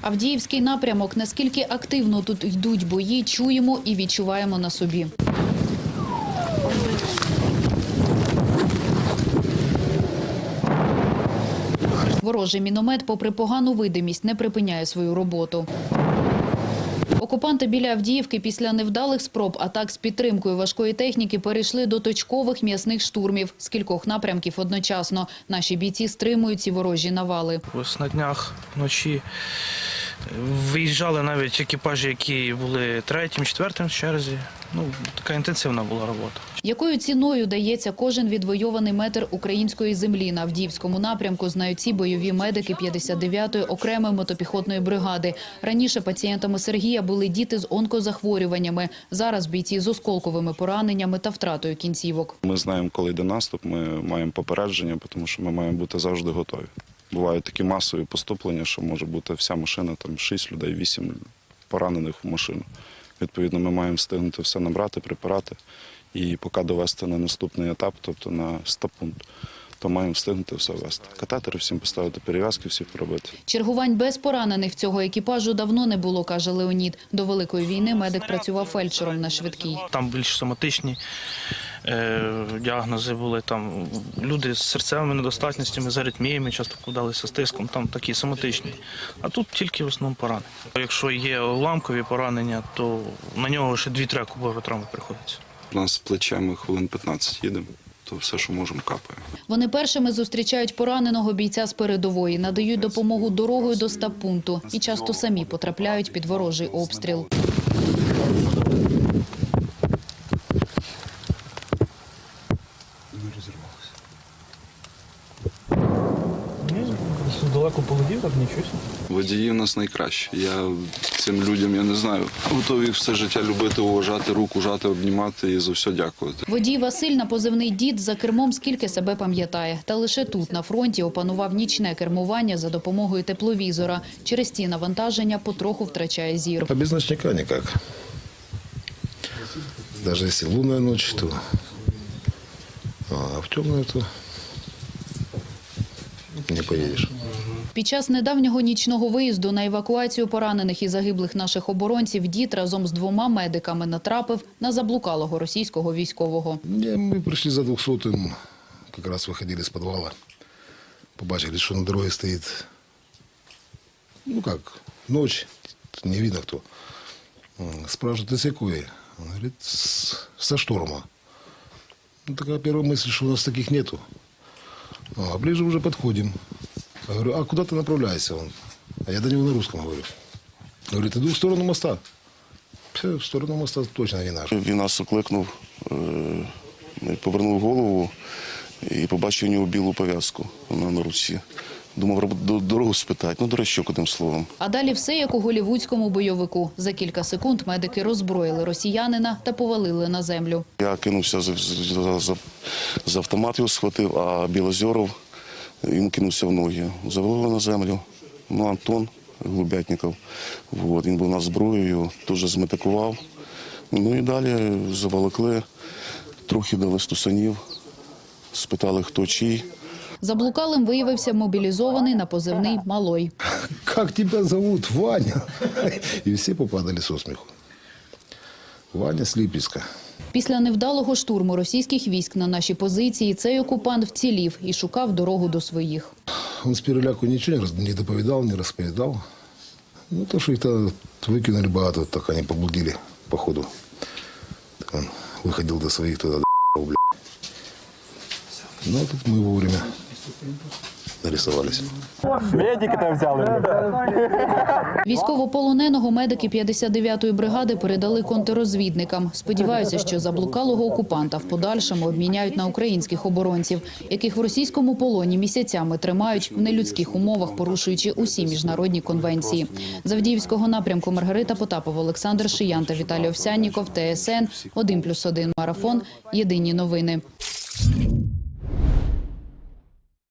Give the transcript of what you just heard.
Авдіївський напрямок. Наскільки активно тут йдуть бої, чуємо і відчуваємо на собі. Ворожий міномет, попри погану видимість, не припиняє свою роботу. Окупанти біля Авдіївки після невдалих спроб атак з підтримкою важкої техніки перейшли до точкових м'ясних штурмів з кількох напрямків одночасно. Наші бійці стримують ці ворожі навали. Ось на днях вночі виїжджали навіть екіпажі, які були третім, четвертим в черзі. Ну, така інтенсивна була робота. Якою ціною дається кожен відвойований метр української землі на Авдіївському напрямку, знають ці бойові медики 59-ї окремої мотопіхотної бригади. Раніше пацієнтами Сергія були діти з онкозахворюваннями. Зараз бійці з осколковими пораненнями та втратою кінцівок. Ми знаємо, коли йде наступ, ми маємо попередження, тому що ми маємо бути завжди готові. Бувають такі масові поступлення, що може бути вся машина, там 6 людей, 8 поранених в машину. Відповідно, ми маємо встигнути все набрати, препарати і поки довести на наступний етап, тобто на стапунт. то маємо встигнути все вести. Катетери всім поставити, перев'язки всі пробити. Чергувань без поранених цього екіпажу давно не було, каже Леонід. До Великої війни медик працював фельдшером на швидкій. Там більш соматичні діагнози були. Там люди з серцевими недостатностями, з аритміями часто вкладалися з тиском, там такі соматичні. А тут тільки в основному поранення. Якщо є уламкові поранення, то на нього ще дві-три кубові травми приходиться. У нас з плечами хвилин 15 їдемо, то все, що можемо, капає. Вони першими зустрічають пораненого бійця з передової, надають допомогу дорогою до стаб-пункту і часто самі потрапляють під ворожий обстріл. Далеко полетів, так нічого. Водії в нас найкращі. Я цим людям я не знаю. Готові все життя любити, уважати, руку жати, обнімати і за все дякувати. Водій Василь на позивний дід за кермом скільки себе пам'ятає. Та лише тут, на фронті, опанував нічне кермування за допомогою тепловізора. Через ці навантаження потроху втрачає зір. А без ночника никак. Даже если лунная ночь, то... А в темную, то не поедешь. Під час недавнього нічного виїзду на евакуацію поранених і загиблих наших оборонців дід разом з двома медиками натрапив на заблукалого російського військового. Не, мы пришли за 200 как раз выходили из подвала. Побачили, что на дороге стоит, ну как, ночь, не видно кто. М, Спрашивают, ты с какой? Он говорит, «С- со шторма. Ну, такая первая мысль, что у нас таких нету. А ближе уже подходим. Я говорю, а куда ты направляешься? Он, а я до него на русском говорю. Говорит, иду в сторону моста. В сторону моста точно не наш. Він нас окликнув, е, повернув голову і побачив у нього білу пов'язку на руці. Думав, дорогу спитати. Ну, до речі, одним словом. А далі все як у голівудському бойовику. За кілька секунд медики роззброїли росіянина та повалили на землю. Я кинувся за, за, за, за автомат, його схватив, а Білозеров він кинувся в ноги. Завалили на землю. Ну, Антон Глубятников, вот, він був на зброю, його дуже зметикував. Ну і далі заволокли, трохи дали стусанів, спитали, хто чий. Заблукалим виявився мобілізований на позивний «Малой». Как тебя зовут? Ваня. И все попадали со смеху. Ваня с Липецка. Після невдалого штурму російських військ на наші позиції цей окупант вцілів і шукав дорогу до своїх. Он с переляку ничего не, раз- не доповедал, не расповедал. Ну, то, что их-то выкинули богато, так они поблудили, походу. Так он выходил до своих тогда, до бля. Ну, а тут мы вовремя нарисовались. Медики там взяли. Військовополоненого медики 59-ї бригади передали контррозвідникам. Сподіваються, що заблукалого окупанта в подальшому обміняють на українських оборонців, яких в російському полоні місяцями тримають в нелюдських умовах, порушуючи усі міжнародні конвенції. З Авдіївського напрямку Маргарита Потапова, Олександр Шиян та Віталій Овсянніков, ТСН 1+,1 Марафон. Єдині новини.